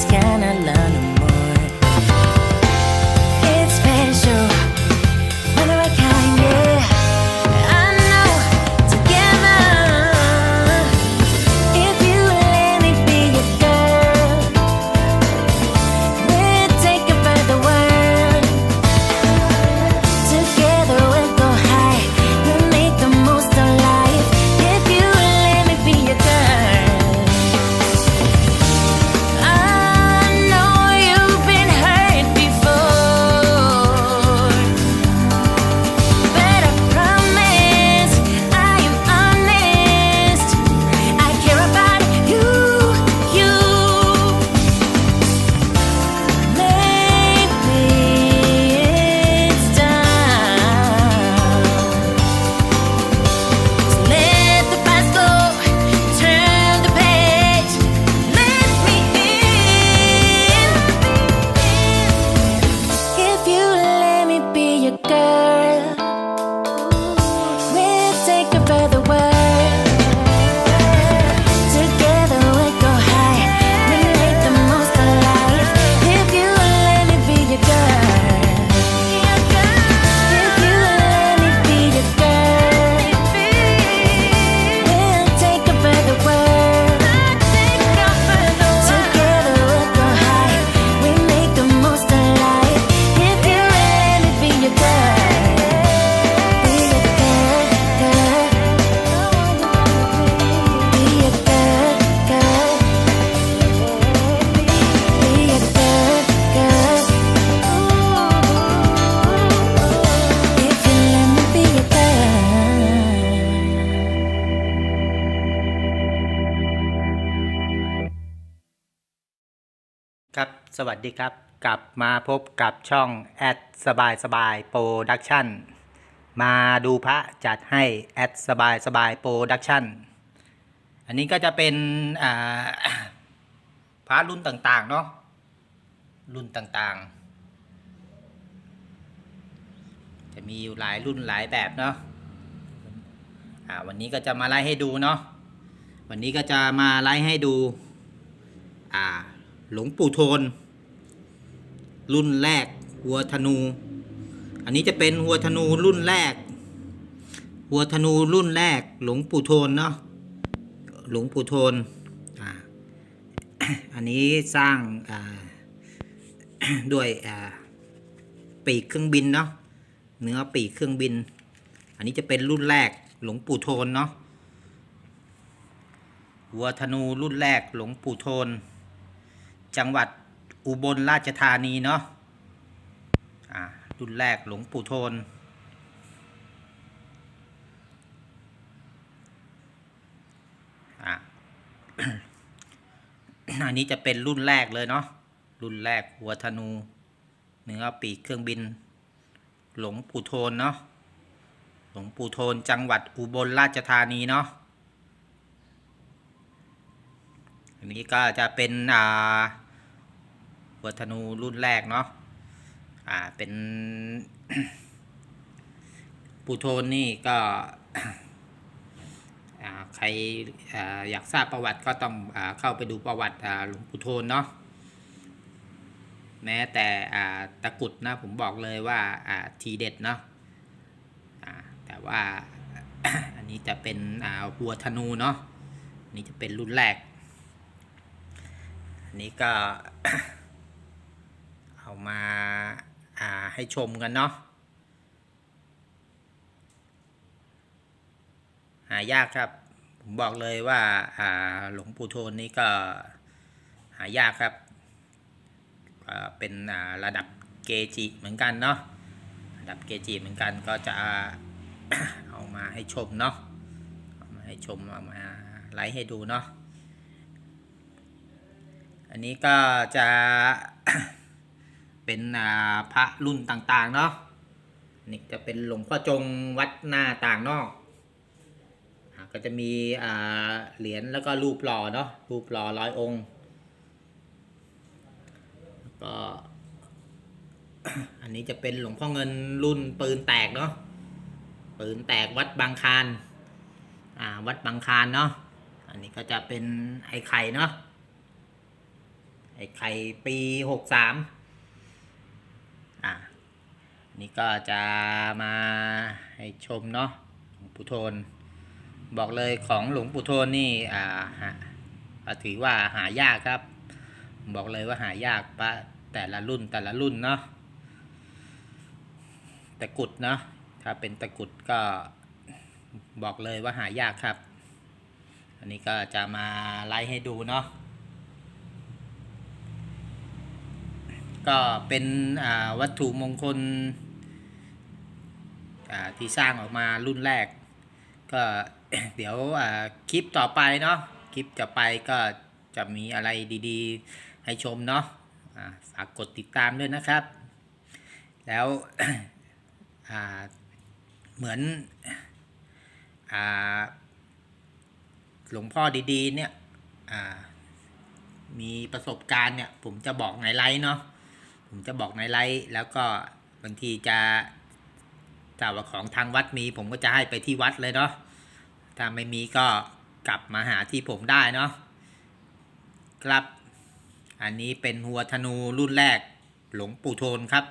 scanner. สวัสดีครับ กลับมาพบกับช่องแอดสบายสบายโปรดักชั่นมาดูพระจัดให้แอดสบายสบายโปรดักชั่นอันนี้ก็จะเป็นพระรุ่นต่างๆเนาะรุ่นต่างๆ จะมีอยู่หลายรุ่นหลายแบบเนาะวันนี้ก็จะมาไล่ให้ดูเนาะวันนี้ก็จะมาไล่ให้ดูหลวงปู่โทน รุ่นแรกหัวธนู อันนี้จะเป็นหัวธนูรุ่นแรก หัวธนูรุ่นแรก หลวงปู่โทนเนาะหลวงปู่โทนอันนี้สร้างด้วยปีกเครื่องบินเนาะเนื้อปีกเครื่องบิน อันนี้จะเป็นรุ่นแรกหลวงปู่โทนเนาะหัวธนูรุ่นแรกหลวงปู่โทน จังหวัด อุบลราชธานีเนาะอ่ารุ่นแรกหลวงปู่โทน อ่าอันนี้จะเป็นรุ่นแรกเลยเนาะ รุ่นแรกหัวธนูเนื้อปีกเครื่องบิน หลวงปู่โทนเนาะ หลวงปู่โทนจังหวัดอุบลราชธานีเนาะ อันนี้ก็จะเป็นอ่า หัวธนูรุ่นแรกเนาะอ่าเป็นปูโทนนี่ก็อ่าใครอ่าอยากทราบประวัติก็ต้องอาเข้าไปดูประวัติอ่าหลวงปู่โทนเนาะแม้แต่อ่าตะกรุดนะผมบอกเลยว่าอ่าทีเด็ดเนาะอ่าแต่ว่าอันนี้จะเป็นอ่าหัวธนูเนาะนนี้จะเป็นรุ่นแรก อันนี้ก็ มาาให้ชมกันเนาะหายากครับ ผมบอกเลยว่าาหลวงปู่โทนนี่ก็หายากครับ เป็นระดับเกจิเหมือนกันเนาะระดับเกจิเหมือนกันก็จะเอามาให้ชมเนาะเอามาให้ชมเอามาไลฟ์ให้ดูเนาะอันนี้ก็จะ เป็นอ่าพระรุ่นต่างๆเนาะนี่จะเป็นหลวงพ่อจงวัดหน้าต่างนอกก็จะมีอ่าเหรียญแล้วก็รูปหล่อเนาะรูปหล่อร้อยองค์ก็อันนี้จะเป็นหลวงพ่อเงินรุ่นปืนแตกเนาะปืนแตกวัดบางคารอ่าวัดบางคารเนาะอันนี้ก็จะเป็นไอ้ไข่เนาะไอ้ไข่ปีหกสาม นี่ก็จะมาให้ชมเนาะหลวงปู่โทน บอกเลยของหลวงปู่โทนนี่อ่าหาถือว่าหายากครับ บอกเลยว่าหายากปะแต่ละรุ่นแต่ละรุ่นเนาะตะกุดเนาะถ้าเป็นตะกุดก็บอกเลยว่าหายากครับ อันนี้ก็จะมาไล่ให้ดูเนาะ ก็เป็นวัตถุมงคลที่สร้างออกมารุ่นแรก ก็เดี๋ยวคลิปต่อไปเนาะคลิปต่อไปก็จะมีอะไรดีๆให้ชมเนาะฝากกดติดตามด้วยนะครับ แล้วเหมือนหลวงพ่อดีๆเนี่ยมีประสบการณ์เนี่ยผมจะบอกในไลฟ์เนาะ ผมจะบอกในไลฟ์แล้วก็บางทีจะถ้าว่าของทางวัดมี ผมก็จะให้ไปที่วัดเลยเนาะถ้าไม่มีก็กลับมาหาที่ผมได้เนาะครับ อันนี้เป็นหัวธนูรุ่นแรกหลวงปู่โทนครับ